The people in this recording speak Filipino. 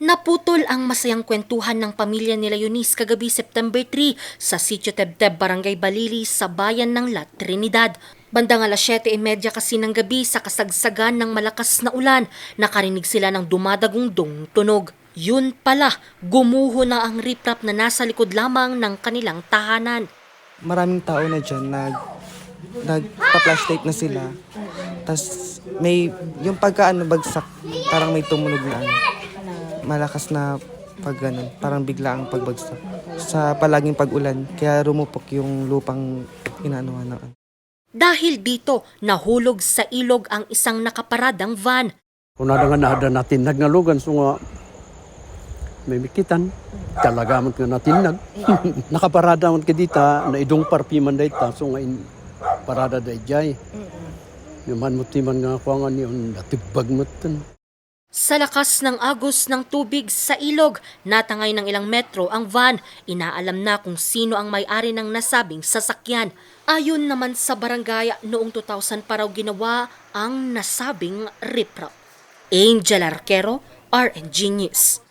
Naputol ang masayang kwentuhan ng pamilya nila Eunice kagabi September 3 sa Sitio Tebteb, Barangay Balili sa bayan ng La Trinidad. Bandang alas 7.30 kasi ng gabi sa kasagsagan ng malakas na ulan, nakarinig sila ng dumadagong tunog. Yun pala, gumuho na ang riprap na nasa likod lamang ng kanilang tahanan. maraming tao na dyan nag nagpa-flashlight na sila. Tapos may yung pagka bagsak, parang may tumunog na ano. Malakas na pag ganun, parang bigla ang pagbagsak. Sa palaging pag-ulan, kaya rumupok yung lupang inaanuhan na. Dahil dito, nahulog sa ilog ang isang nakaparadang van. Kung nga nada natin nagnalugan so nga may mikitan talaga man nga natin nag nakaparada man ka dita na idong parpi man dayta so nga in parada dayjay Yaman mo timan nga ko nga niyon natibag mo tan. Sa lakas ng agos ng tubig sa ilog, natangay ng ilang metro ang van. Inaalam na kung sino ang may-ari ng nasabing sasakyan. Ayon naman sa barangay, noong 2000 pa raw ginawa ang nasabing riprap. Angel Arquero, RNG News.